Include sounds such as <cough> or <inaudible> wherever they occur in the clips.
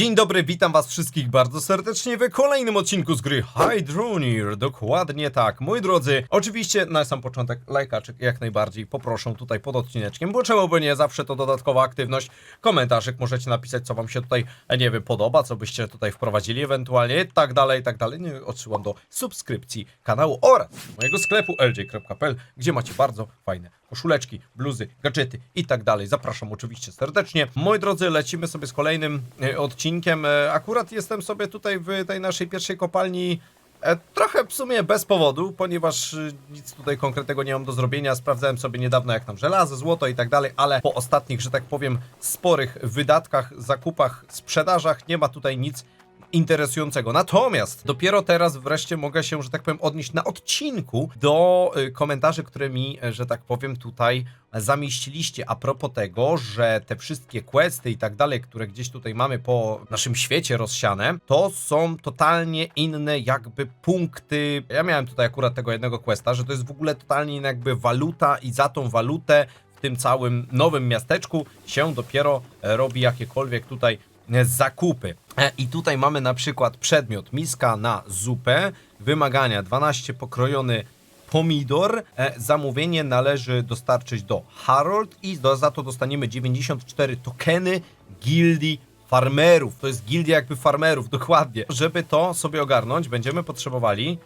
Dzień dobry, witam was wszystkich bardzo serdecznie w kolejnym odcinku z gry Hydronier. Dokładnie tak, moi drodzy. Oczywiście na sam początek lajkaczek jak najbardziej poproszę tutaj pod odcineczkiem, bo czemu by nie, zawsze to dodatkowa aktywność. Komentarzek możecie napisać, co wam się tutaj, e, nie wiem, podoba, co byście tutaj wprowadzili ewentualnie, tak dalej, tak dalej. Nie, odsyłam do subskrypcji kanału oraz mojego sklepu lj.pl, gdzie macie bardzo fajne koszuleczki, bluzy, gadżety i tak dalej. Zapraszam oczywiście serdecznie. Moi drodzy, lecimy sobie z kolejnym e, odcinkiem. E, Akurat jestem sobie tutaj w tej naszej pierwszej kopalni e, trochę w sumie bez powodu, ponieważ nic tutaj konkretnego nie mam do zrobienia. Sprawdzałem sobie niedawno jak tam żelazo, złoto i tak dalej, ale po ostatnich, że tak powiem, sporych wydatkach, zakupach, sprzedażach nie ma tutaj nic interesującego. Natomiast dopiero teraz wreszcie mogę się, że tak powiem, odnieść na odcinku do y, komentarzy, które mi, e, że tak powiem, tutaj zamieściliście a propos tego, że te wszystkie questy i tak dalej, które gdzieś tutaj mamy po naszym świecie rozsiane, to są totalnie inne jakby punkty. Ja miałem tutaj akurat tego jednego questa, że to jest w ogóle totalnie inna jakby waluta i za tą walutę w tym całym nowym miasteczku się dopiero robi jakiekolwiek tutaj zakupy. E, I tutaj mamy na przykład przedmiot miska na zupę, wymagania 12 pokrojony pomidor. E, zamówienie należy dostarczyć do Harold i za to dostaniemy 94 tokeny gildii farmerów. To jest gildia jakby farmerów, <laughs> dokładnie. Żeby to sobie ogarnąć, będziemy potrzebowali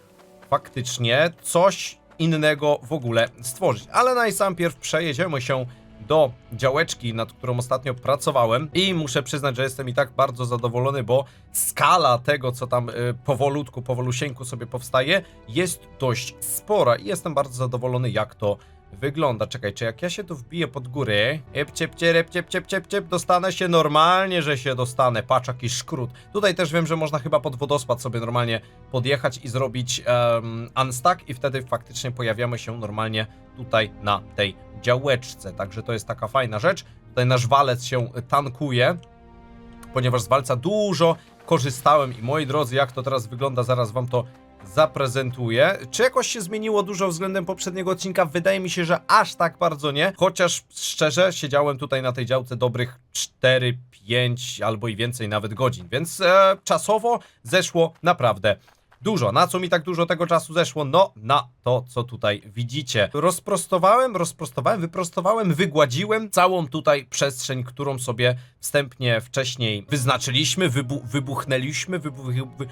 faktycznie coś innego w ogóle stworzyć. Ale najsampierw przejedziemy się do działeczki, nad którą ostatnio pracowałem. I muszę przyznać, że jestem i tak bardzo zadowolony, bo skala tego, co tam y, powolutku, powolusieńku sobie powstaje, jest dość spora. I jestem bardzo zadowolony, jak to wygląda. Czekaj, czy jak ja się tu wbiję pod górę, epciep, ciep, ciep, ciep, ciep, ciep, dostanę się normalnie, że się dostanę. Patrz, jaki szkrót. Tutaj też wiem, że można chyba pod wodospad sobie normalnie podjechać i zrobić um, unstack i wtedy faktycznie pojawiamy się normalnie tutaj na tej działeczce. Także to jest taka fajna rzecz. Tutaj nasz walec się tankuje, ponieważ z walca dużo korzystałem i moi drodzy, jak to teraz wygląda, zaraz wam to zaprezentuję. Czy jakoś się zmieniło dużo względem poprzedniego odcinka? Wydaje mi się, że aż tak bardzo nie. Chociaż szczerze, siedziałem tutaj na tej działce dobrych 4, 5 albo i więcej nawet godzin, więc e, czasowo zeszło naprawdę dużo. Na co mi tak dużo tego czasu zeszło? No, na to, co tutaj widzicie. Rozprostowałem, rozprostowałem, wyprostowałem, wygładziłem całą tutaj przestrzeń, którą sobie wstępnie wcześniej wyznaczyliśmy, wybu wybuchnęliśmy, wybuch wy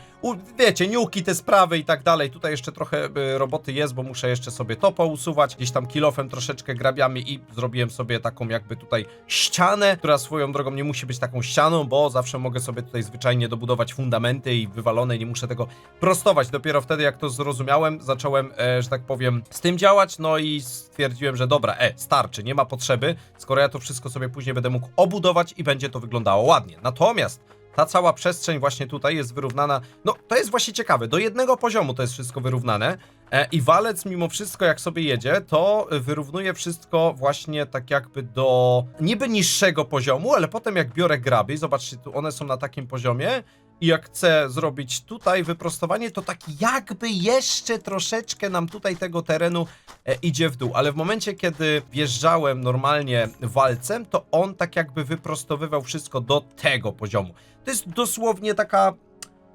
wiecie, niuki, te sprawy i tak dalej. Tutaj jeszcze trochę y, roboty jest, bo muszę jeszcze sobie to pousuwać. Gdzieś tam kilofem troszeczkę grabiami i zrobiłem sobie taką jakby tutaj ścianę, która swoją drogą nie musi być taką ścianą, bo zawsze mogę sobie tutaj zwyczajnie dobudować fundamenty i wywalone, nie muszę tego prostować. Dopiero wtedy, jak to zrozumiałem, zacząłem, e, że tak powiem, z tym działać, no i stwierdziłem, że dobra, e, starczy, nie ma potrzeby, skoro ja to wszystko sobie później będę mógł obudować i będzie to wyglądało ładnie. Natomiast ta cała przestrzeń właśnie tutaj jest wyrównana, no to jest właśnie ciekawe, do jednego poziomu to jest wszystko wyrównane e, i walec mimo wszystko jak sobie jedzie, to wyrównuje wszystko właśnie tak jakby do niby niższego poziomu, ale potem jak biorę graby, zobaczcie tu one są na takim poziomie i jak chcę zrobić tutaj wyprostowanie, to tak jakby jeszcze troszeczkę nam tutaj tego terenu e, idzie w dół, ale w momencie, kiedy wjeżdżałem normalnie walcem, to on tak jakby wyprostowywał wszystko do tego poziomu. To jest dosłownie taka,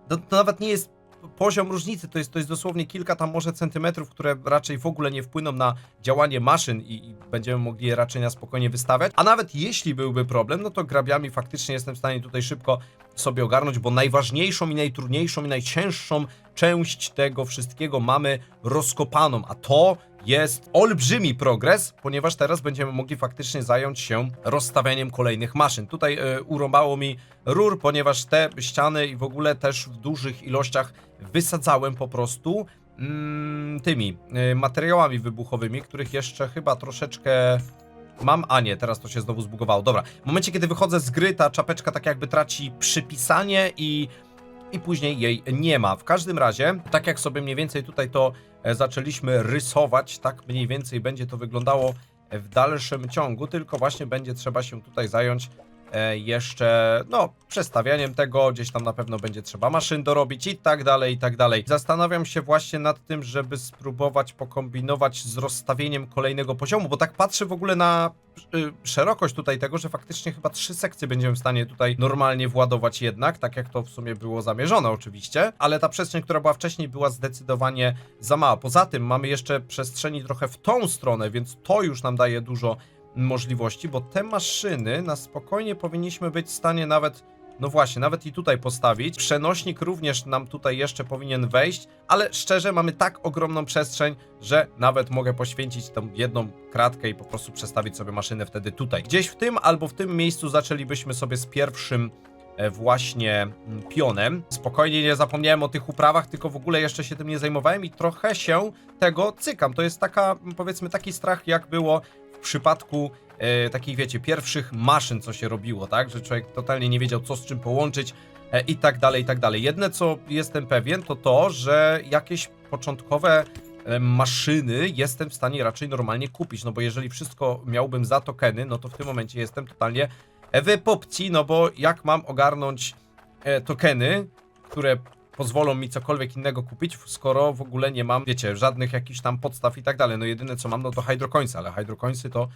to, to nawet nie jest poziom różnicy, to jest, to jest dosłownie kilka tam może centymetrów, które raczej w ogóle nie wpłyną na działanie maszyn i, i będziemy mogli je raczej na spokojnie wystawiać. A nawet jeśli byłby problem, no to grabiami faktycznie jestem w stanie tutaj szybko sobie ogarnąć, bo najważniejszą i najtrudniejszą i najcięższą część tego wszystkiego mamy rozkopaną, a to jest olbrzymi progres, ponieważ teraz będziemy mogli faktycznie zająć się rozstawianiem kolejnych maszyn. Tutaj y, urąbało mi rur, ponieważ te ściany i w ogóle też w dużych ilościach wysadzałem po prostu mm, tymi y, materiałami wybuchowymi, których jeszcze chyba troszeczkę mam, a nie, teraz to się znowu zbugowało. Dobra, w momencie kiedy wychodzę z gry, ta czapeczka tak jakby traci przypisanie i i później jej nie ma. W każdym razie, tak jak sobie mniej więcej tutaj to e, zaczęliśmy rysować, tak mniej więcej będzie to wyglądało w dalszym ciągu, tylko właśnie będzie trzeba się tutaj zająć jeszcze, no, przestawianiem tego, gdzieś tam na pewno będzie trzeba maszyn dorobić i tak dalej, i tak dalej. Zastanawiam się właśnie nad tym, żeby spróbować pokombinować z rozstawieniem kolejnego poziomu, bo tak patrzę w ogóle na y, szerokość tutaj tego, że faktycznie chyba trzy sekcje będziemy w stanie tutaj normalnie władować jednak, tak jak to w sumie było zamierzone oczywiście, ale ta przestrzeń, która była wcześniej była zdecydowanie za mała. Poza tym mamy jeszcze przestrzeni trochę w tą stronę, więc to już nam daje dużo możliwości, bo te maszyny na spokojnie powinniśmy być w stanie nawet, no właśnie, nawet i tutaj postawić. Przenośnik również nam tutaj jeszcze powinien wejść, ale szczerze mamy tak ogromną przestrzeń, że nawet mogę poświęcić tą jedną kratkę i po prostu przestawić sobie maszynę wtedy tutaj. Gdzieś w tym albo w tym miejscu zaczęlibyśmy sobie z pierwszym e, właśnie mm, pionem. Spokojnie nie zapomniałem o tych uprawach, tylko w ogóle jeszcze się tym nie zajmowałem i trochę się tego cykam. To jest taka, mm, powiedzmy, taki strach, jak było w przypadku e, takich, wiecie, pierwszych maszyn, co się robiło, tak? Że człowiek totalnie nie wiedział, co z czym połączyć e, i tak dalej, i tak dalej. Jedne, co jestem pewien, to to, że jakieś początkowe e, maszyny jestem w stanie raczej normalnie kupić, no bo jeżeli wszystko miałbym za tokeny, no to w tym momencie jestem totalnie w popci, no bo jak mam ogarnąć e, tokeny, które pozwolą mi cokolwiek innego kupić, skoro w ogóle nie mam, wiecie, żadnych jakichś tam podstaw i tak dalej. No jedyne co mam, no to hydrocoinsy, ale hydrocoinsy to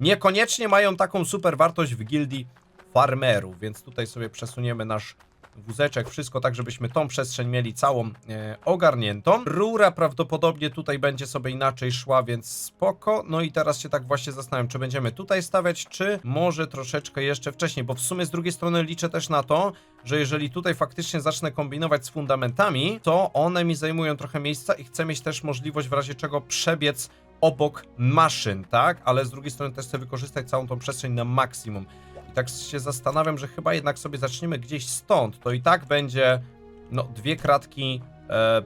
niekoniecznie mają taką super wartość w gildii farmerów, więc tutaj sobie przesuniemy nasz wózeczek, wszystko tak, żebyśmy tą przestrzeń mieli całą e, ogarniętą. Rura prawdopodobnie tutaj będzie sobie inaczej szła, więc spoko. No i teraz się tak właśnie zastanawiam, czy będziemy tutaj stawiać, czy może troszeczkę jeszcze wcześniej, bo w sumie z drugiej strony liczę też na to, że jeżeli tutaj faktycznie zacznę kombinować z fundamentami, to one mi zajmują trochę miejsca i chcę mieć też możliwość w razie czego przebiec obok maszyn, tak? Ale z drugiej strony też chcę wykorzystać całą tą przestrzeń na maksimum. Tak się zastanawiam, że chyba jednak sobie zaczniemy gdzieś stąd. To i tak będzie, no, dwie kratki, e,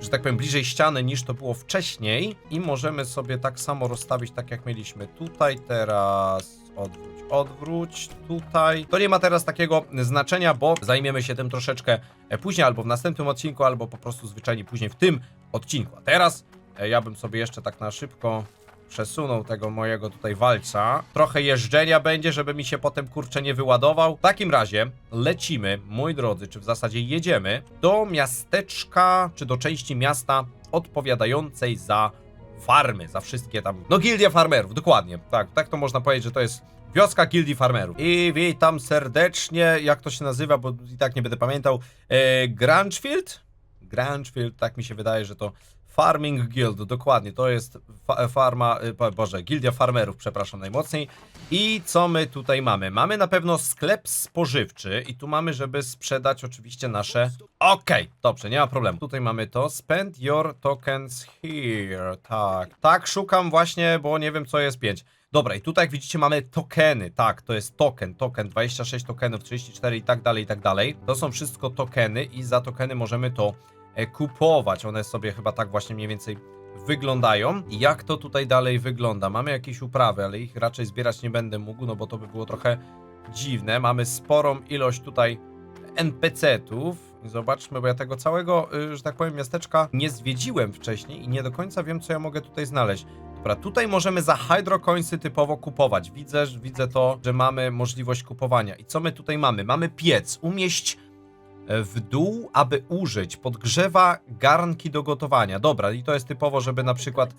że tak powiem, bliżej ściany niż to było wcześniej. I możemy sobie tak samo rozstawić, tak jak mieliśmy tutaj, teraz odwróć, odwróć, tutaj. To nie ma teraz takiego znaczenia, bo zajmiemy się tym troszeczkę e, później, albo w następnym odcinku, albo po prostu zwyczajnie później w tym odcinku. A teraz e, ja bym sobie jeszcze tak na szybko przesunął tego mojego tutaj walca. Trochę jeżdżenia będzie, żeby mi się potem kurczę nie wyładował. W takim razie lecimy, moi drodzy, czy w zasadzie jedziemy do miasteczka, czy do części miasta odpowiadającej za farmy, za wszystkie tam, no gildia farmerów, dokładnie, tak, tak to można powiedzieć, że to jest wioska gildii farmerów. I witam serdecznie, jak to się nazywa, bo i tak nie będę pamiętał, e, Grangefield? Grangefield, tak mi się wydaje, że to Farming Guild, dokładnie, to jest fa farma, y, bo- boże, gildia farmerów, przepraszam najmocniej. I co my tutaj mamy? Mamy na pewno sklep spożywczy i tu mamy, żeby sprzedać oczywiście nasze... Okej, dobrze, nie ma problemu. Tutaj mamy to, spend your tokens here, tak. Tak, szukam właśnie, bo nie wiem co jest 5. Dobra, i tutaj jak widzicie mamy tokeny, tak, to jest token, token, 26 tokenów, 34 i tak dalej, i tak dalej. To są wszystko tokeny i za tokeny możemy to kupować. One sobie chyba tak właśnie mniej więcej wyglądają. Jak to tutaj dalej wygląda? Mamy jakieś uprawy, ale ich raczej zbierać nie będę mógł, no bo to by było trochę dziwne. Mamy sporą ilość tutaj NPC-ów. Zobaczmy, bo ja tego całego, y, że tak powiem, miasteczka nie zwiedziłem wcześniej i nie do końca wiem, co ja mogę tutaj znaleźć. Dobra, tutaj możemy za hydrocoinsy typowo kupować. Widzę, widzę to, że mamy możliwość kupowania. I co my tutaj mamy? Mamy piec. Umieść e, w dół, aby użyć. Podgrzewa garnki do gotowania. Dobra, i to jest typowo, żeby na przykład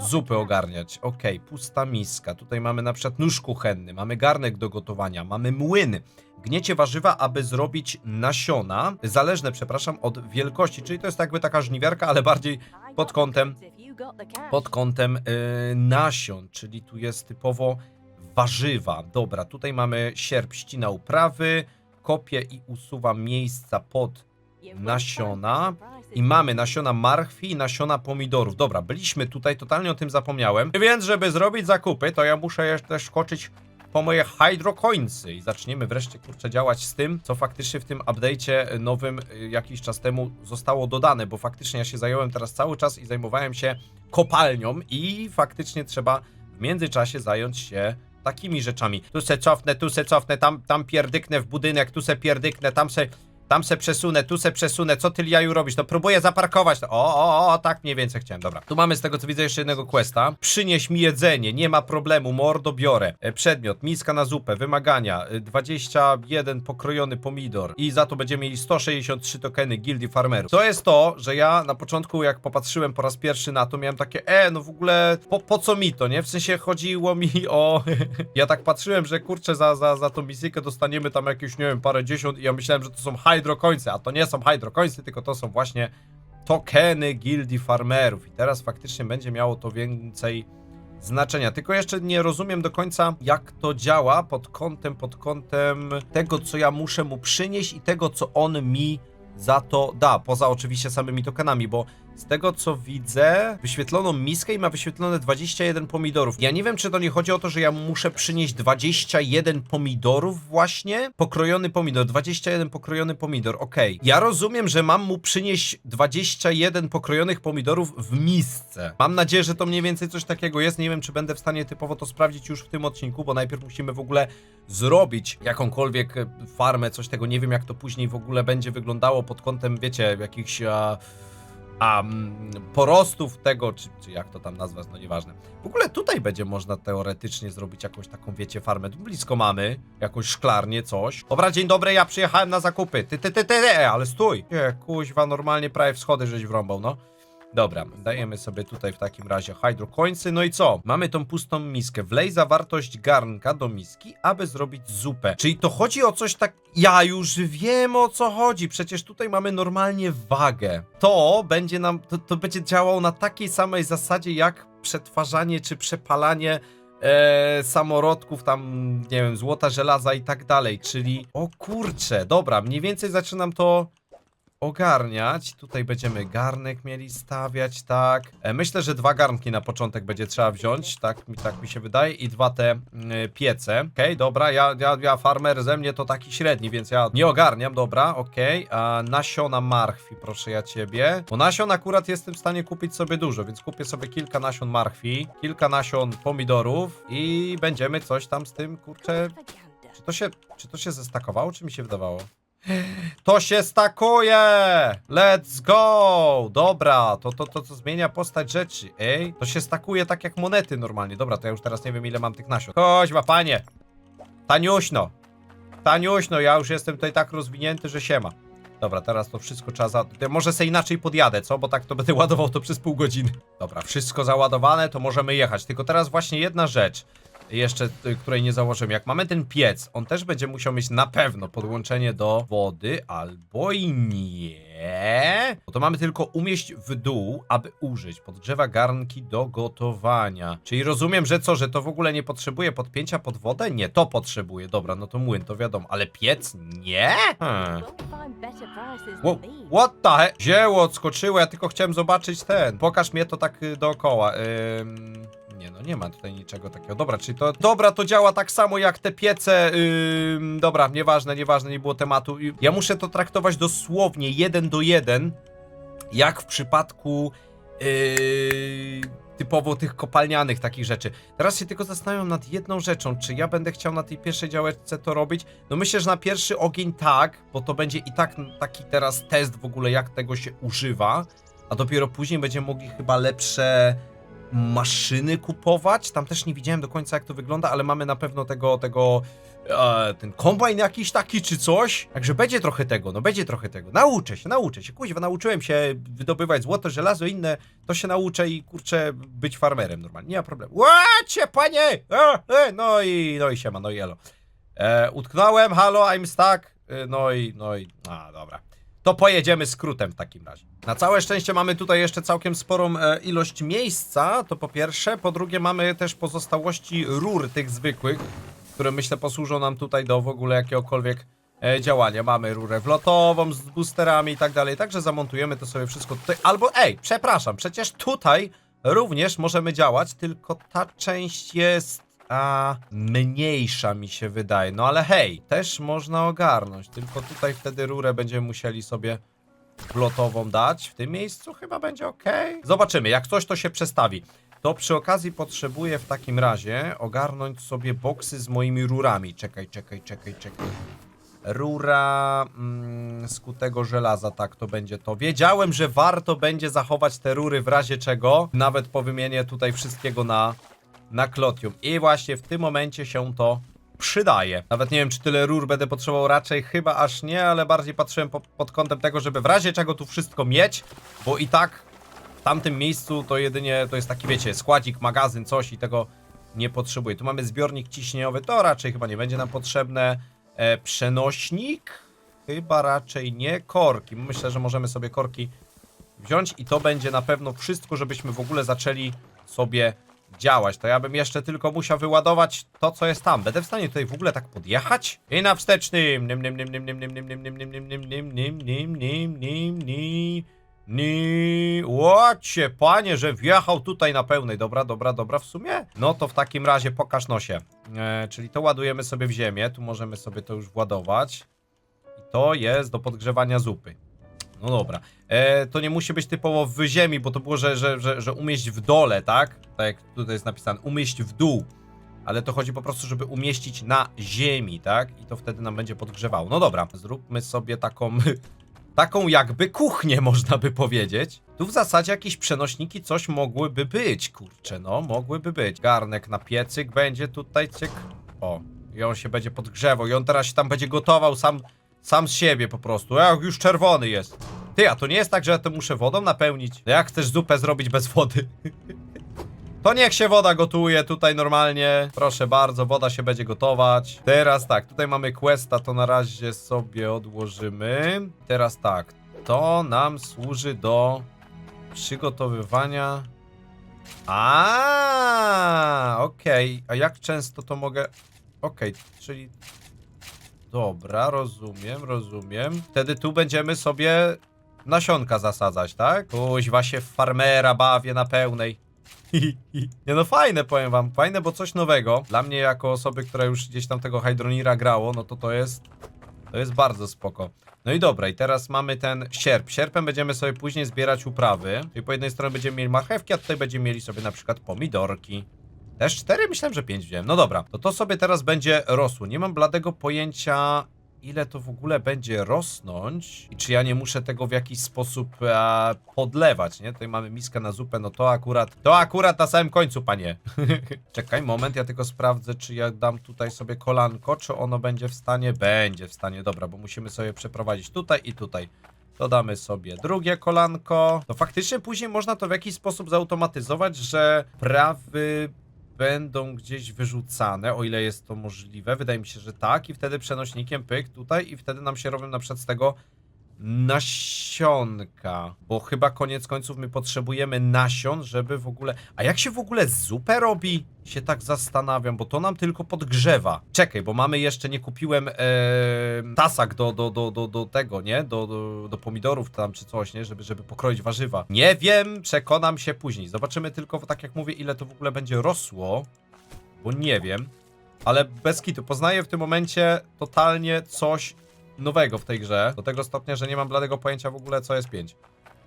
zupy ogarniać. Okej, pusta miska. Tutaj mamy na przykład nóż kuchenny, mamy garnek do gotowania, mamy młyn. Gniecie warzywa, aby zrobić nasiona, zależne, przepraszam, od wielkości, czyli to jest jakby taka żniwiarka, ale bardziej pod kątem pod kątem y, nasion, czyli tu jest typowo warzywa. Dobra, tutaj mamy sierp, ścina uprawy, kopię i usuwa miejsca pod nasiona i mamy nasiona marchwi i nasiona pomidorów. Dobra, byliśmy tutaj, totalnie o tym zapomniałem. Więc, żeby zrobić zakupy, to ja muszę jeszcze skoczyć po moje hydrocoinsy i zaczniemy wreszcie kurczę działać z tym, co faktycznie w tym update'cie nowym y, jakiś czas temu zostało dodane, bo faktycznie ja się zająłem teraz cały czas i zajmowałem się kopalnią i faktycznie trzeba w międzyczasie zająć się takimi rzeczami. Tu se cofnę, tu se cofnę, tam, tam pierdyknę w budynek, tu se pierdyknę, tam se Tam se przesunę, tu se przesunę, co ty Liaju robisz? No próbuję zaparkować. O, o, o, tak mniej więcej chciałem, dobra. Tu mamy z tego co widzę jeszcze jednego questa. Przynieś mi jedzenie, nie ma problemu, mordo biorę. E, Przedmiot, miska na zupę, wymagania, e, 21 pokrojony pomidor i za to będziemy mieli 163 tokeny gildii farmerów. To jest to, że ja na początku jak popatrzyłem po raz pierwszy na to, miałem takie, e, no w ogóle po, po co mi to, nie? W sensie chodziło mi o... <laughs> ja tak patrzyłem, że kurczę, za, za, za tą misyjkę dostaniemy tam jakieś, nie wiem, parę dziesiąt i ja myślałem, że to są hydrokońce, a to nie są hydrokońce, tylko to są właśnie tokeny gildii farmerów i teraz faktycznie będzie miało to więcej znaczenia. Tylko jeszcze nie rozumiem do końca, jak to działa pod kątem, pod kątem tego, co ja muszę mu przynieść i tego, co on mi za to da. Poza oczywiście samymi tokenami, bo z tego co widzę, wyświetlono miskę i ma wyświetlone 21 pomidorów. Ja nie wiem, czy to nie chodzi o to, że ja muszę przynieść 21 pomidorów właśnie? Pokrojony pomidor, 21 pokrojony pomidor, okej. Ja rozumiem, że mam mu przynieść 21 pokrojonych pomidorów w misce. Mam nadzieję, że to mniej więcej coś takiego jest. Nie wiem, czy będę w stanie typowo to sprawdzić już w tym odcinku, bo najpierw musimy w ogóle zrobić jakąkolwiek e, farmę, coś tego. Nie wiem, jak to później w ogóle będzie wyglądało pod kątem, wiecie, jakichś... A a mm, porostów tego, czy, czy jak to tam nazwać, no nieważne. W ogóle tutaj będzie można teoretycznie zrobić jakąś taką, wiecie, farmę. Tu blisko mamy, jakąś szklarnię, coś. Dobra, dzień dobry, ja przyjechałem na zakupy. Ty, ty, ty, ty, ty ale stój. Nie, kuźwa, normalnie prawie w schody żeś wrąbał, no. Dobra, dajemy sobie tutaj w takim razie hydrokońcy. No i co? Mamy tą pustą miskę. Wlej zawartość garnka do miski, aby zrobić zupę. Czyli to chodzi o coś tak... Ja już wiem o co chodzi. Przecież tutaj mamy normalnie wagę. To będzie nam... To, to będzie działało na takiej samej zasadzie jak przetwarzanie czy przepalanie e, samorodków, tam, nie wiem, złota, żelaza i tak dalej. Czyli... O kurcze, dobra, mniej więcej zaczynam to ogarniać. Tutaj będziemy garnek mieli stawiać, tak. E, myślę, że dwa garnki na początek będzie trzeba wziąć, tak mi, tak mi się wydaje, i dwa te mm, piece. Okej, dobra, ja, ja, ja farmer ze mnie to taki średni, więc ja nie ogarniam, dobra, okej. A Nasiona marchwi, proszę ja ciebie. Bo nasion akurat jestem w stanie kupić sobie dużo, więc kupię sobie kilka nasion marchwi, kilka nasion pomidorów i będziemy coś tam z tym, kurczę... Czy to się, czy to się zestakowało, czy mi się wydawało? To się stakuje! Let's go! Dobra, to, to, to, to zmienia postać rzeczy, ej. To się stakuje tak jak monety normalnie. Dobra, to ja już teraz nie wiem ile mam tych nasion. Chodź, ma panie! Taniuśno! Taniuśno, ja już jestem tutaj tak rozwinięty, że się ma. Dobra, teraz to wszystko trzeba za... Może se inaczej podjadę, co? Bo tak to będę <laughs> ładował to przez pół godziny. Dobra, wszystko załadowane, to możemy jechać. Tylko teraz właśnie jedna rzecz jeszcze, y, której nie założyłem. Jak mamy ten piec, on też będzie musiał mieć na pewno podłączenie do wody, albo i nie. Bo to mamy tylko umieść w dół, aby użyć. Podgrzewa garnki do gotowania. Czyli rozumiem, że co, że to w ogóle nie potrzebuje podpięcia pod wodę? Nie, to potrzebuje. Dobra, no to młyn, to wiadomo. Ale piec? Nie? Hmm. Wow, what the he... Zieło odskoczyło, ja tylko chciałem zobaczyć ten. Pokaż mnie to tak y, dookoła. Ym... Nie no, nie ma tutaj niczego takiego. Dobra, czyli to... Dobra, to działa tak samo jak te piece... Ym... Dobra, nieważne, nieważne, nie było tematu. Ja muszę to traktować dosłownie, jeden do jeden, jak w przypadku... Yy, typowo tych kopalnianych takich rzeczy. Teraz się tylko zastanawiam nad jedną rzeczą, czy ja będę chciał na tej pierwszej działeczce to robić? No myślę, że na pierwszy ogień tak, bo to będzie i tak taki teraz test w ogóle, jak tego się używa, a dopiero później będziemy mogli chyba lepsze maszyny kupować. Tam też nie widziałem do końca jak to wygląda, ale mamy na pewno tego, tego e, ten kombajn jakiś taki czy coś. Także będzie trochę tego, no będzie trochę tego. Nauczę się, nauczę się. Kuźwa, nauczyłem się wydobywać złoto, żelazo, inne. To się nauczę i kurczę być farmerem normalnie. Nie ma problemu. Łacie, panie! E, e, no i, no i siema, no i elo. E, utknąłem, halo, I'm stuck. E, no i, no i, a dobra. To pojedziemy skrótem w takim razie. Na całe szczęście mamy tutaj jeszcze całkiem sporą e, ilość miejsca, to po pierwsze. Po drugie mamy też pozostałości rur tych zwykłych, które myślę posłużą nam tutaj do w ogóle jakiegokolwiek e, działania. Mamy rurę wlotową z boosterami i tak dalej, także zamontujemy to sobie wszystko tutaj. Albo, ej, przepraszam, przecież tutaj również możemy działać, tylko ta część jest a mniejsza mi się wydaje. No ale hej, też można ogarnąć, tylko tutaj wtedy rurę będziemy musieli sobie blotową dać. W tym miejscu chyba będzie ok. Zobaczymy, jak coś to się przestawi. To przy okazji potrzebuję w takim razie ogarnąć sobie boksy z moimi rurami. Czekaj, czekaj, czekaj, czekaj. Rura mm, skutego żelaza, tak to będzie to. Wiedziałem, że warto będzie zachować te rury w razie czego, nawet po wymianie tutaj wszystkiego na, na klotium. I właśnie w tym momencie się to przydaje. Nawet nie wiem, czy tyle rur będę potrzebował, raczej chyba aż nie, ale bardziej patrzyłem po, pod kątem tego, żeby w razie czego tu wszystko mieć, bo i tak w tamtym miejscu to jedynie, to jest taki, wiecie, składzik, magazyn, coś i tego nie potrzebuję. Tu mamy zbiornik ciśnieniowy, to raczej chyba nie będzie nam potrzebne. E, przenośnik? Chyba raczej nie. Korki. Myślę, że możemy sobie korki wziąć i to będzie na pewno wszystko, żebyśmy w ogóle zaczęli sobie działać. To ja bym jeszcze tylko musiał wyładować to, co jest tam. Będę w stanie tutaj w ogóle tak podjechać? I na wstecznym. Nim, nim, nim, nim, nim, nim, nim, nim, nim, nim, nim, nim, nim, nim, nim, nim, nim. Ni, łacie, panie, że wjechał tutaj na pełnej. Dobra, dobra, dobra, w sumie. No to w takim razie pokaż nosie. E, czyli to ładujemy sobie w ziemię. Tu możemy sobie to już władować. I to jest do podgrzewania zupy. No dobra. E, to nie musi być typowo w ziemi, bo to było, że, że, że, że umieść w dole, tak? Tak jak tutaj jest napisane, umieść w dół. Ale to chodzi po prostu, żeby umieścić na ziemi, tak? I to wtedy nam będzie podgrzewało. No dobra, zróbmy sobie taką, <laughs> taką jakby kuchnię, można by powiedzieć. Tu w zasadzie jakieś przenośniki coś mogłyby być, kurczę, no, mogłyby być. Garnek na piecyk będzie tutaj, cyk. O, i on się będzie podgrzewał i on teraz się tam będzie gotował sam, sam z siebie po prostu. Jak już czerwony jest. Ty, a to nie jest tak, że ja to muszę wodą napełnić? No Jak chcesz zupę zrobić bez wody? <laughs> To niech się woda gotuje tutaj normalnie. Proszę bardzo, woda się będzie gotować. Teraz tak, tutaj mamy questa, to na razie sobie odłożymy. Teraz tak, to nam służy do przygotowywania. A, okej. A jak często to mogę. Okej, czyli. Dobra, rozumiem, rozumiem. Wtedy tu będziemy sobie nasionka zasadzać, tak? Kuźwa się w farmera bawię na pełnej. <laughs> Nie no fajne, powiem wam, fajne, bo coś nowego. Dla mnie jako osoby, która już gdzieś tam tego Hydronira grało, no to to jest, to jest bardzo spoko. No i dobra, i teraz mamy ten sierp. Sierpem będziemy sobie później zbierać uprawy. Czyli po jednej stronie będziemy mieli marchewki, a tutaj będziemy mieli sobie na przykład pomidorki. Też cztery? Myślałem, że pięć wziąłem. No dobra, to to sobie teraz będzie rosło. Nie mam bladego pojęcia, ile to w ogóle będzie rosnąć i czy ja nie muszę tego w jakiś sposób e, podlewać, nie? Tutaj mamy miskę na zupę, no to akurat, to akurat na samym końcu, panie. <laughs> Czekaj, moment, ja tylko sprawdzę, czy ja dam tutaj sobie kolanko, czy ono będzie w stanie? Będzie w stanie, dobra, bo musimy sobie przeprowadzić tutaj i tutaj. Dodamy sobie drugie kolanko. To faktycznie później można to w jakiś sposób zautomatyzować, że prawy będą gdzieś wyrzucane, o ile jest to możliwe. Wydaje mi się, że tak. I wtedy przenośnikiem pyk tutaj i wtedy nam się robią na przykład z tego nasionka. Bo chyba koniec końców my potrzebujemy nasion, żeby w ogóle... A jak się w ogóle zupę robi? Się tak zastanawiam, bo to nam tylko podgrzewa. Czekaj, bo mamy jeszcze, nie kupiłem e, tasak do, do, do, do, do tego, nie? Do, do, do pomidorów tam czy coś, nie? Żeby, żeby pokroić warzywa. Nie wiem, przekonam się później. Zobaczymy tylko, tak jak mówię, ile to w ogóle będzie rosło. Bo nie wiem. Ale bez kitu, poznaję w tym momencie totalnie coś nowego w tej grze. Do tego stopnia, że nie mam bladego pojęcia w ogóle, co jest 5.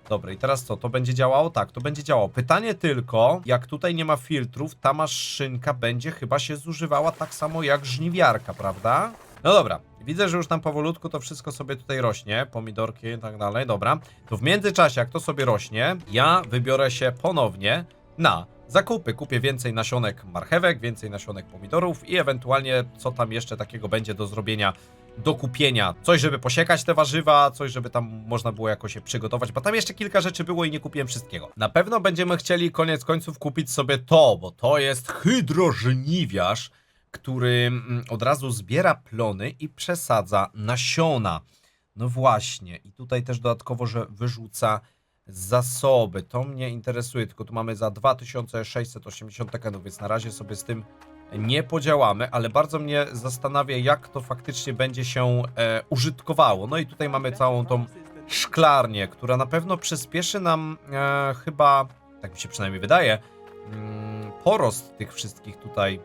Dobra, i teraz co? To będzie działało? Tak, to będzie działało. Pytanie tylko, jak tutaj nie ma filtrów, ta maszynka będzie chyba się zużywała tak samo jak żniwiarka, prawda? No dobra, widzę, że już tam powolutku to wszystko sobie tutaj rośnie, pomidorki i tak dalej, dobra. To w międzyczasie, jak to sobie rośnie, ja wybiorę się ponownie na zakupy. Kupię więcej nasionek marchewek, więcej nasionek pomidorów i ewentualnie co tam jeszcze takiego będzie do zrobienia do kupienia. Coś, żeby posiekać te warzywa, coś, żeby tam można było jakoś się przygotować, bo tam jeszcze kilka rzeczy było i nie kupiłem wszystkiego. Na pewno będziemy chcieli koniec końców kupić sobie to, bo to jest hydrożniwiarz, który mm, od razu zbiera plony i przesadza nasiona. No właśnie, i tutaj też dodatkowo, że wyrzuca zasoby. To mnie interesuje, tylko tu mamy za 2680 tekenów, więc na razie sobie z tym nie podziałamy, ale bardzo mnie zastanawia, jak to faktycznie będzie się e, użytkowało. No i tutaj mamy całą tą szklarnię, która na pewno przyspieszy nam e, chyba, tak mi się przynajmniej wydaje, mm, porost tych wszystkich tutaj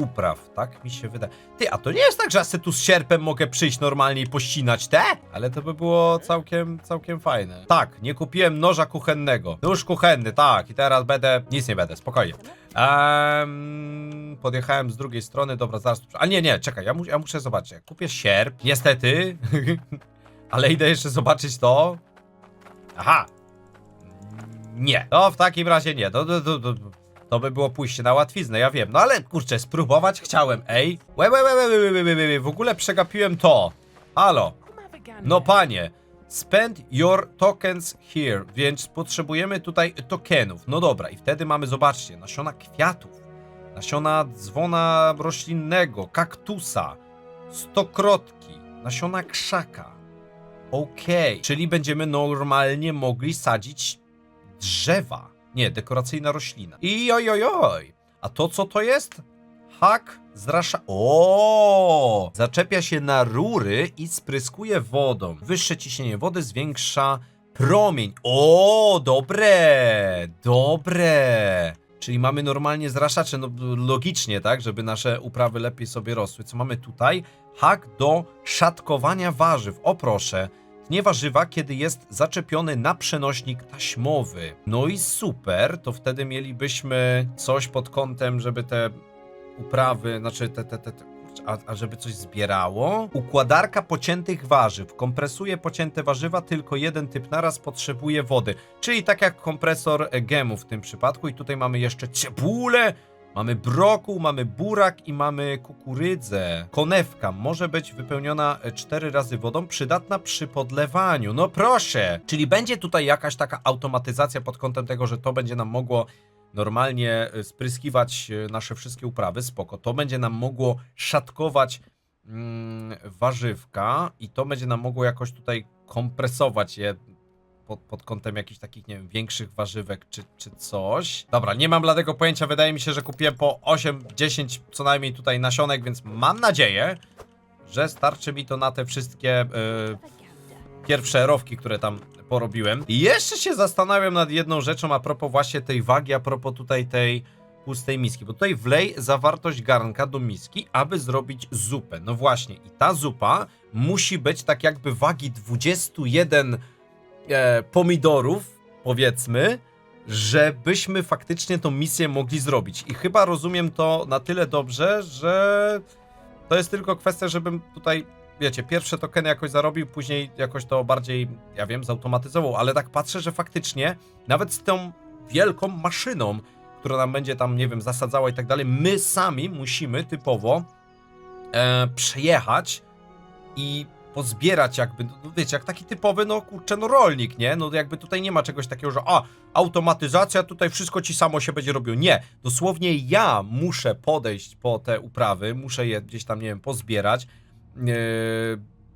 upraw, tak mi się wydaje. Ty, a to nie jest tak, że ja sobie tu z sierpem mogę przyjść normalnie i pościnać te? Ale to by było całkiem, całkiem fajne. Tak, nie kupiłem noża kuchennego. Nóż kuchenny, tak, i teraz będę, nic nie będę, spokojnie. Ehm, podjechałem z drugiej strony, dobra, zaraz. A nie, nie, czekaj, ja, mu, ja muszę zobaczyć. Jak kupię sierp, niestety, <laughs> Ale idę jeszcze zobaczyć to. Aha. Nie. No w takim razie nie. To, to, to, to by było pójście na łatwiznę, ja wiem. No ale kurczę, spróbować chciałem, ej. Łe, łe, łe, łe, łe, łe, łe, w ogóle przegapiłem to. Halo. No panie. Spend your tokens here, więc potrzebujemy tutaj tokenów. No dobra, i wtedy mamy, zobaczcie, nasiona kwiatów, nasiona dzwona roślinnego, kaktusa, stokrotki, nasiona krzaka. Okej, okay. czyli będziemy normalnie mogli sadzić drzewa. Nie, dekoracyjna roślina. I oj, oj, oj. A to co to jest? Hak zrasza... O! Zaczepia się na rury i spryskuje wodą. Wyższe ciśnienie wody zwiększa promień. O, dobre! Dobre! Czyli mamy normalnie zraszacze, no logicznie, tak? Żeby nasze uprawy lepiej sobie rosły. Co mamy tutaj? Hak do szatkowania warzyw. O proszę. Tnie warzywa, kiedy jest zaczepiony na przenośnik taśmowy. No i super, to wtedy mielibyśmy coś pod kątem, żeby te uprawy, znaczy te, te, te, te a, a żeby coś zbierało? Układarka pociętych warzyw. Kompresuje pocięte warzywa, tylko jeden typ naraz potrzebuje wody. Czyli tak jak kompresor gemu w tym przypadku. I tutaj mamy jeszcze cebulę, mamy brokuł, mamy burak i mamy kukurydzę. Konewka może być wypełniona e, cztery razy wodą, przydatna przy podlewaniu. No proszę! Czyli będzie tutaj jakaś taka automatyzacja pod kątem tego, że to będzie nam mogło normalnie y, spryskiwać y, nasze wszystkie uprawy, spoko. To będzie nam mogło szatkować mm, warzywka i to będzie nam mogło jakoś tutaj kompresować je pod, pod kątem jakichś takich, nie wiem, większych warzywek czy, czy coś. Dobra, nie mam bladego pojęcia, wydaje mi się, że kupiłem po 8-10 co najmniej tutaj nasionek, więc mam nadzieję, że starczy mi to na te wszystkie... y, pierwsze rowki, które tam porobiłem. I jeszcze się zastanawiam nad jedną rzeczą a propos właśnie tej wagi, a propos tutaj tej pustej miski, bo tutaj wlej zawartość garnka do miski, aby zrobić zupę. No właśnie, i ta zupa musi być tak jakby wagi 21 e, pomidorów, powiedzmy, żebyśmy faktycznie tą misję mogli zrobić. I chyba rozumiem to na tyle dobrze, że to jest tylko kwestia, żebym tutaj wiecie, pierwsze tokeny jakoś zarobił, później jakoś to bardziej, ja wiem, zautomatyzował, ale tak patrzę, że faktycznie nawet z tą wielką maszyną, która nam będzie tam, nie wiem, zasadzała i tak dalej, my sami musimy typowo e, przejechać i pozbierać jakby, no wiecie, jak taki typowy, no kurczę, no rolnik, nie? No jakby tutaj nie ma czegoś takiego, że a, automatyzacja, tutaj wszystko ci samo się będzie robiło. Nie, dosłownie ja muszę podejść po te uprawy, muszę je gdzieś tam, nie wiem, pozbierać, e,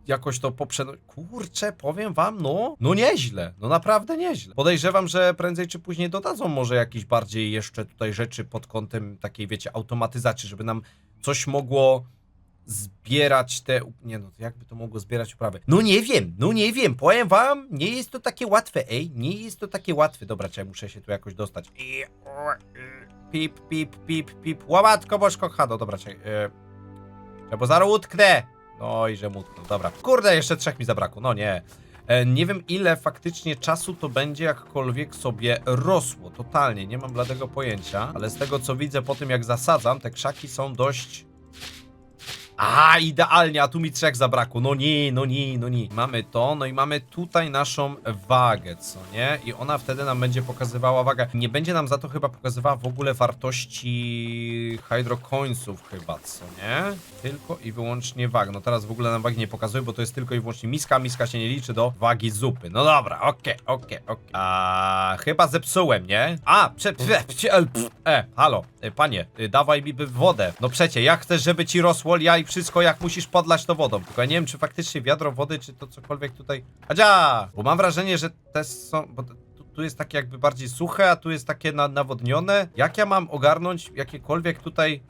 jakoś to poprze... Kurczę, powiem wam, no, no nieźle, no naprawdę nieźle. Podejrzewam, że prędzej czy później dodadzą może jakieś bardziej jeszcze tutaj rzeczy pod kątem takiej, wiecie, automatyzacji, żeby nam coś mogło zbierać te... Nie no, jakby to mogło zbierać uprawy? No nie wiem, no nie wiem, powiem wam, nie jest to takie łatwe, ej, nie jest to takie łatwe. Dobra, czekaj, muszę się tu jakoś dostać. Pip, pip, pip, pip, łamatko bożko, hado, dobra, czekaj. Czekaj, bo zaraz utknę. No i że mu dobra. Kurde, jeszcze trzech mi zabrakło, no nie. E, nie wiem ile faktycznie czasu to będzie jakkolwiek sobie rosło, totalnie, nie mam bladego pojęcia, ale z tego co widzę po tym jak zasadzam, te krzaki są dość... A, idealnie, a tu mi trzech zabrakło. No nie, no nie, no nie. Mamy to, no i mamy tutaj naszą wagę, co nie? I ona wtedy nam będzie pokazywała wagę. Nie będzie nam za to chyba pokazywała w ogóle wartości hydrocoinsów chyba, co nie? Tylko i wyłącznie wag. No teraz w ogóle nam wagi nie pokazuje, bo to jest tylko i wyłącznie miska. Miska się nie liczy do wagi zupy. No dobra, okej, okej, okej. A chyba zepsułem, nie? A, prze, prze, prze, e, pff, e, halo, e, panie, e, dawaj mi wodę. No przecie, jak chcesz, żeby ci rosło ja wszystko, jak musisz podlać to wodą. Tylko ja nie wiem, czy faktycznie wiadro wody, czy to cokolwiek tutaj... Adzia! Bo mam wrażenie, że te są... Bo tu, tu jest takie jakby bardziej suche, a tu jest takie na, nawodnione. Jak ja mam ogarnąć jakiekolwiek tutaj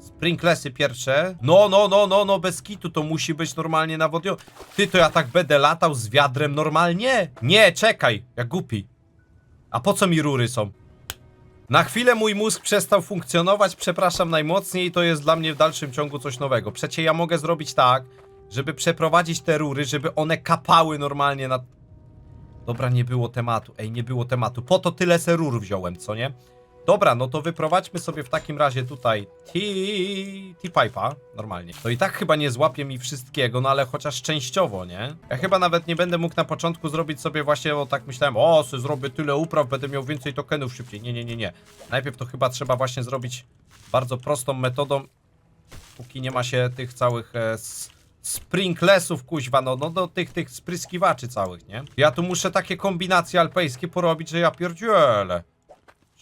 sprinklesy pierwsze? No, no, no, no, no, bez kitu to musi być normalnie nawodnione. Ty, to ja tak będę latał z wiadrem normalnie? Nie, czekaj, jak głupi. A po co mi rury są? Na chwilę mój mózg przestał funkcjonować, przepraszam najmocniej, to jest dla mnie w dalszym ciągu coś nowego. Przecie ja mogę zrobić tak, żeby przeprowadzić te rury, żeby one kapały normalnie na... Dobra, nie było tematu, ej, nie było tematu. Po to tyle se rur wziąłem, co nie? Dobra, no to wyprowadźmy sobie w takim razie tutaj T-Pipe'a, normalnie. To i tak chyba nie złapie mi wszystkiego, no ale chociaż częściowo, nie? Ja chyba nawet nie będę mógł na początku zrobić sobie właśnie, bo tak myślałem, o, sobie zrobię tyle upraw, będę miał więcej tokenów szybciej. Nie, nie, nie, nie. Najpierw to chyba trzeba właśnie zrobić bardzo prostą metodą, póki nie ma się tych całych e, sprinklesów, kuźwa, no, no do tych, tych spryskiwaczy całych, nie? Ja tu muszę takie kombinacje alpejskie porobić, że ja pierdzielę.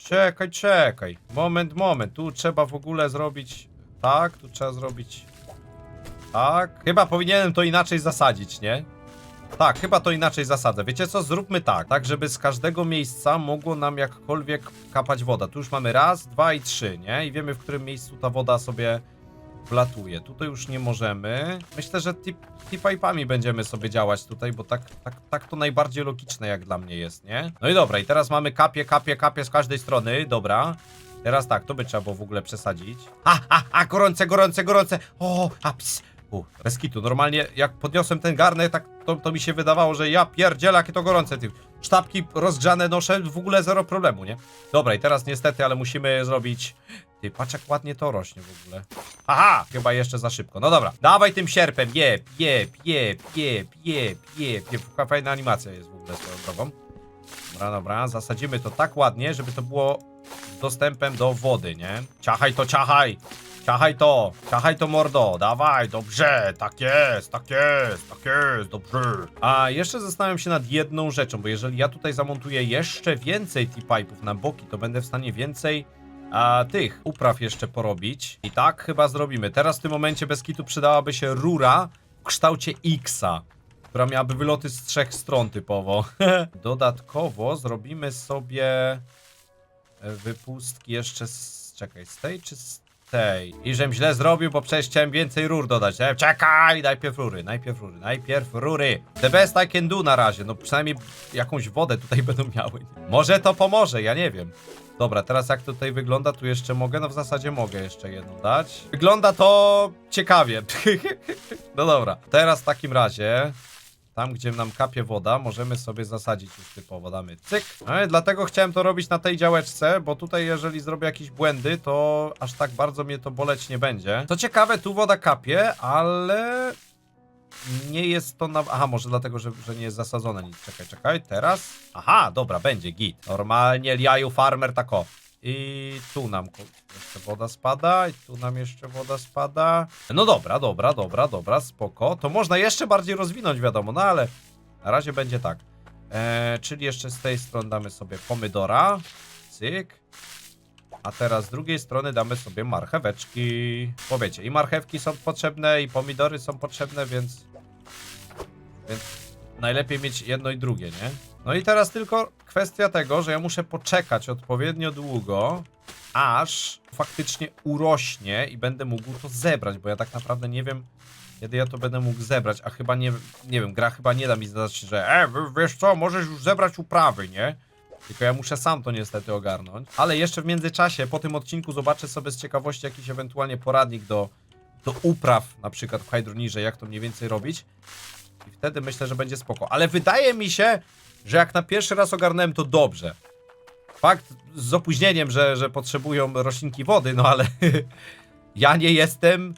Czekaj, czekaj. Moment, moment. Tu trzeba w ogóle zrobić tak, tu trzeba zrobić tak. Chyba powinienem to inaczej zasadzić, nie? Tak, chyba to inaczej zasadzę. Wiecie co? Zróbmy tak, tak żeby z każdego miejsca mogło nam jakkolwiek kapać woda. Tu już mamy raz, dwa i trzy, nie? I wiemy w którym miejscu ta woda sobie wlatuje. Tutaj już nie możemy. Myślę, że tip, tip-pipe'ami będziemy sobie działać tutaj, bo tak, tak, tak to najbardziej logiczne jak dla mnie jest, nie? No i dobra, i teraz mamy kapie, kapie, kapie z każdej strony, dobra. Teraz tak, to by trzeba było w ogóle przesadzić. A, a, a, gorące, gorące, gorące. O, a, ps. U, bez kitu. Normalnie jak podniosłem ten garnek, tak to, to mi się wydawało, że ja pierdzielę, jakie to gorące. Ty. Sztabki rozgrzane noszę, w ogóle zero problemu, nie? Dobra, i teraz niestety, ale musimy zrobić... Ty, patrz jak ładnie to rośnie w ogóle. Aha, chyba jeszcze za szybko. No dobra, dawaj tym sierpem, jeb, jeb, jeb, jeb, jeb, jeb, jeb. Fajna animacja jest w ogóle swoją drogą. Dobra, dobra, zasadzimy to tak ładnie, żeby to było z dostępem do wody, nie? Ciachaj to, ciachaj! Ciachaj to, ciachaj to mordo, dawaj, dobrze, tak jest, tak jest, tak jest, dobrze. A jeszcze zastanawiam się nad jedną rzeczą, bo jeżeli ja tutaj zamontuję jeszcze więcej T-pipe'ów na boki, to będę w stanie więcej a, tych upraw jeszcze porobić. I tak chyba zrobimy. Teraz w tym momencie bez kitu przydałaby się rura w kształcie X-a, która miałaby wyloty z trzech stron typowo. <laughs> Dodatkowo zrobimy sobie e, wypustki jeszcze z... czekaj, z tej czy z tej? I żem źle zrobił, bo przecież chciałem więcej rur dodać. E, czekaj! Najpierw rury, najpierw rury, najpierw rury. The best I can do na razie. No przynajmniej jakąś wodę tutaj <laughs> będą miały. Może to pomoże, ja nie wiem. Dobra, teraz jak to tutaj wygląda, tu jeszcze mogę? No w zasadzie mogę jeszcze jedną dać. Wygląda to ciekawie. <laughs> no dobra, teraz w takim razie tam, gdzie nam kapie woda, możemy sobie zasadzić już typowo, damy cyk. No i dlatego chciałem to robić na tej działeczce, bo tutaj jeżeli zrobię jakieś błędy, to aż tak bardzo mnie to boleć nie będzie. Co ciekawe, tu woda kapie, ale nie jest to na... Aha, może dlatego, że, że nie jest zasadzone nic. Czekaj, czekaj, teraz... Aha, dobra, będzie git. Normalnie Liaju Farmer tako. I tu nam jeszcze woda spada, i tu nam jeszcze woda spada. No dobra, dobra, dobra, dobra, spoko. To można jeszcze bardziej rozwinąć, wiadomo, no ale na razie będzie tak. E, czyli jeszcze z tej strony damy sobie pomidora. Cyk. A teraz z drugiej strony damy sobie marcheweczki. Bo wiecie, i marchewki są potrzebne, i pomidory są potrzebne, więc... Więc najlepiej mieć jedno i drugie, nie? No i teraz tylko kwestia tego, że ja muszę poczekać odpowiednio długo, aż faktycznie urośnie i będę mógł to zebrać, bo ja tak naprawdę nie wiem, kiedy ja to będę mógł zebrać, a chyba nie, nie wiem, gra chyba nie da mi zadać, że e, wiesz co, możesz już zebrać uprawy, nie? Tylko ja muszę sam to niestety ogarnąć. Ale jeszcze w międzyczasie, po tym odcinku zobaczę sobie z ciekawości jakiś ewentualnie poradnik do, do upraw, na przykład w Hydronirze, jak to mniej więcej robić. I wtedy myślę, że będzie spoko. Ale wydaje mi się, że jak na pierwszy raz ogarnąłem to dobrze. Fakt z opóźnieniem, że, że potrzebują roślinki wody, no ale <laughs> ja nie jestem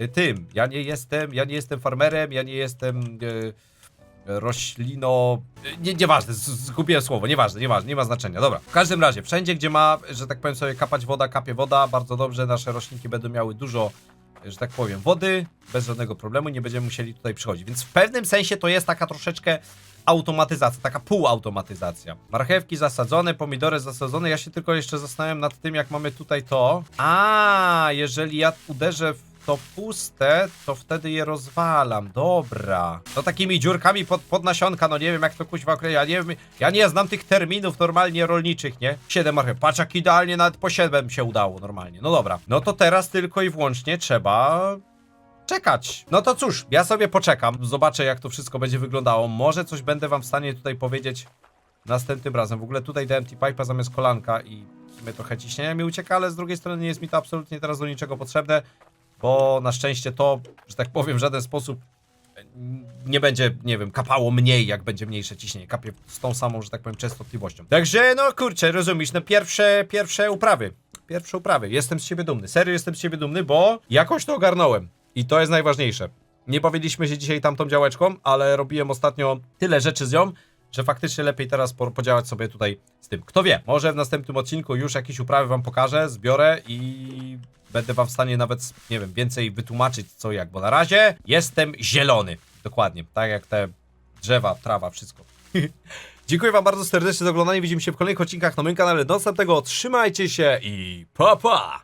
y, tym. Ja nie jestem, ja nie jestem farmerem, ja nie jestem y, roślino... y, Nie, nieważne, zgubiłem słowo, nieważne, nieważne, nie ma znaczenia. Dobra, w każdym razie, wszędzie gdzie ma, że tak powiem sobie, kapać woda, kapie woda, bardzo dobrze, nasze roślinki będą miały dużo że tak powiem, wody, bez żadnego problemu, nie będziemy musieli tutaj przychodzić. Więc w pewnym sensie to jest taka troszeczkę automatyzacja, taka półautomatyzacja. Marchewki zasadzone, pomidory zasadzone. Ja się tylko jeszcze zastanawiam nad tym, jak mamy tutaj to. A, jeżeli ja uderzę w to puste, to wtedy je rozwalam. Dobra. To takimi dziurkami pod, pod nasionka, no nie wiem jak to kuźwa określa. Ja nie wiem, ja nie znam tych terminów normalnie rolniczych, nie? Siedem marchew. Patrz jak idealnie nawet po siedem się udało normalnie. No dobra. No to teraz tylko i wyłącznie trzeba czekać. No to cóż, ja sobie poczekam, zobaczę jak to wszystko będzie wyglądało. Może coś będę wam w stanie tutaj powiedzieć następnym razem. W ogóle tutaj dałem T-Pipe'a zamiast kolanka i trochę ciśnienia mi ucieka, ale z drugiej strony nie jest mi to absolutnie teraz do niczego potrzebne, bo na szczęście to, że tak powiem, w żaden sposób nie będzie, nie wiem, kapało mniej, jak będzie mniejsze ciśnienie. Kapie z tą samą, że tak powiem, częstotliwością. Także, no kurczę, rozumiesz, no pierwsze, pierwsze uprawy. Pierwsze uprawy. Jestem z siebie dumny. Serio jestem z siebie dumny, bo jakoś to ogarnąłem. I to jest najważniejsze. Nie powiedzieliśmy się dzisiaj tamtą działeczką, ale robiłem ostatnio tyle rzeczy z nią, że faktycznie lepiej teraz po- podziałać sobie tutaj z tym. Kto wie, może w następnym odcinku już jakieś uprawy wam pokażę, zbiorę i będę wam w stanie nawet, nie wiem, więcej wytłumaczyć co jak, bo na razie jestem zielony. Dokładnie, tak jak te drzewa, trawa, wszystko. <laughs> Dziękuję wam bardzo serdecznie za oglądanie, widzimy się w kolejnych odcinkach na moim kanale. Do następnego, trzymajcie się i pa pa!